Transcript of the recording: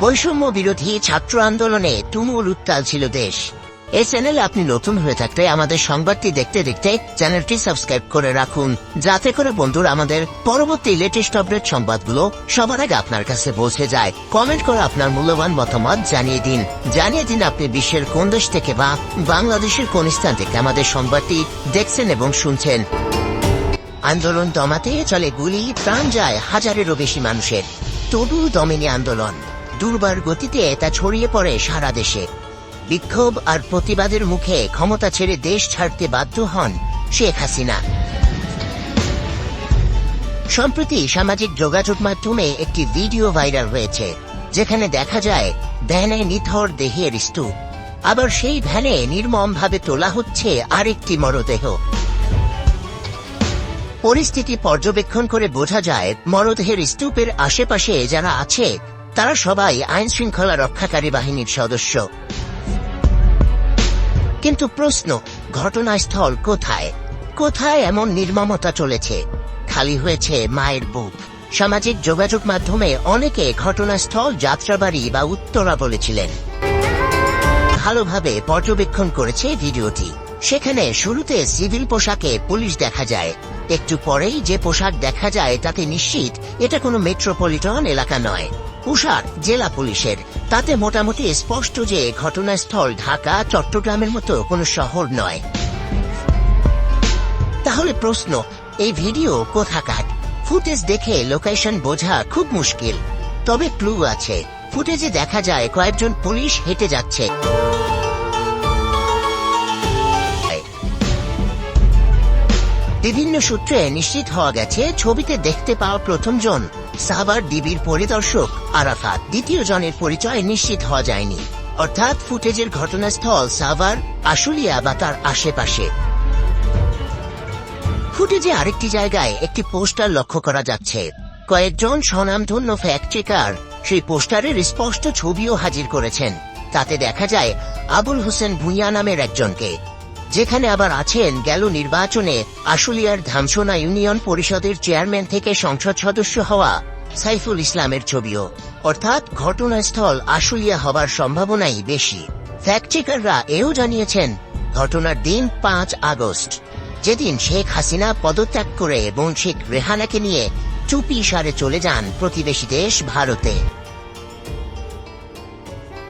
বৈষম্য বিরোধী ছাত্র আন্দোলনে তুমুল উত্তাল ছিল দেশ। এই চ্যানেলে আপনি নতুন হয়ে থাকলে আমাদের সংবাদটি দেখতে দেখতে চ্যানেলটি সাবস্ক্রাইব করে রাখুন। যাতে করে বন্ধুরা আমাদের পরবর্তী লেটেস্ট আপডেট সংবাদগুলো সবার আগে আপনার কাছে পৌঁছে যায়। কমেন্ট করে আপনার মূল্যবান মতামত জানিয়ে দিন। জানিয়ে দিন আপনি বিশ্বের কোন দেশ থেকে বা বাংলাদেশের কোন স্থান থেকে আমাদের সংবাদটি দেখছেন এবং শুনছেন। আন্দোলন দমাতে চলে গুলি, প্রাণ যায় হাজারেরও বেশি মানুষের। তবু দমেনি আন্দোলন। দুর্বার গতিতে তা ছড়িয়ে পড়ে সারা দেশে। বিক্ষোভ আর প্রতিবাদের মুখে ক্ষমতা ছেড়ে দেশ ছাড়তে বাধ্য হন শেখ হাসিনা। সম্প্রতি সামাজিক যোগাযোগ মাধ্যমে একটি ভিডিও ভাইরাল হয়েছে, যেখানে দেখা যায়, ভ্যানে নিথর দেহের স্তূপ। আবার সেই ভ্যানে নির্মমভাবে তোলা হচ্ছে আরেকটি মরদেহ। পরিস্থিতি পর্যবেক্ষণ করে বোঝা যায়, মরদেহের স্তূপের আশেপাশে যারা আছে তারা সবাই আইন শৃঙ্খলা রক্ষাকারী বাহিনীর সদস্য। কিন্তু প্রশ্ন, ঘটনাস্থল কোথায়? কোথায় এমন নির্মমতা চলেছে? খালি হয়েছে মায়ের বুক। সামাজিক যোগাযোগ মাধ্যমে অনেকে ঘটনাস্থল, যাত্রাবাড়ি বা উত্তরা বলেছিলেন। ভালোভাবে পর্যবেক্ষণ করেছে ভিডিওটি। সেখানে শুরুতে সিভিল পোশাকে পুলিশ দেখা যায়। একটু পরেই যে পোশাক দেখা যায় তাতে নিশ্চিত, এটা কোনো মেট্রোপলিটন এলাকা নয়। পোশাক জেলা পুলিশের। তাতে মোটামুটি স্পষ্ট যে ঘটনাস্থল ঢাকা, চট্টগ্রামের মতো কোনো শহর নয়। তাহলে প্রশ্ন, এই ভিডিও কোথাকার? ফুটেজ দেখে লোকেশন বোঝা খুব মুশকিল। তবে ক্লু আছে। ফুটেজে দেখা যায় কয়েকজন পুলিশ হেঁটে যাচ্ছে। বিভিন্ন সূত্রে নিশ্চিত হওয়া গেছে, ছবিতে দেখতে পাওয়া প্রথম জন সাবার ডিবির পরিদর্শক আরাফাত দ্বিতীয় জনের পরিচয় নিশ্চিত হওয়া যায়নি। অর্থাৎ ফুটেজের ঘটনাস্থল সাভার, আশুলিয়া বা তার আশেপাশে। ফুটেজে আরেকটি জায়গায় একটি পোস্টার লক্ষ্য করা যাচ্ছে। কয়েকজন স্বনামধন্য ফ্যাক্ট চেকার সেই পোস্টারের স্পষ্ট ছবিও হাজির করেছেন। তাতে দেখা যায়, আবুল হোসেন ভুইয়া নামের একজনকে। যেখানে আবার আছেন গেল নির্বাচনে আশুলিয়ার ধামসোনা ইউনিয়ন পরিষদের চেয়ারম্যান থেকে সংসদ সদস্য হওয়া সাইফুল ইসলামের ছবিও। অর্থাৎ ঘটনাস্থল আশুলিয়া হবার সম্ভাবনাই বেশি। ফ্যাক্ট চেকাররা এও জানিয়েছেন, ঘটনার দিন পাঁচ আগস্ট। যেদিন শেখ হাসিনা পদত্যাগ করে এবং শেখ রেহানাকে নিয়ে চুপি সারে চলে যান প্রতিবেশী দেশ ভারতে।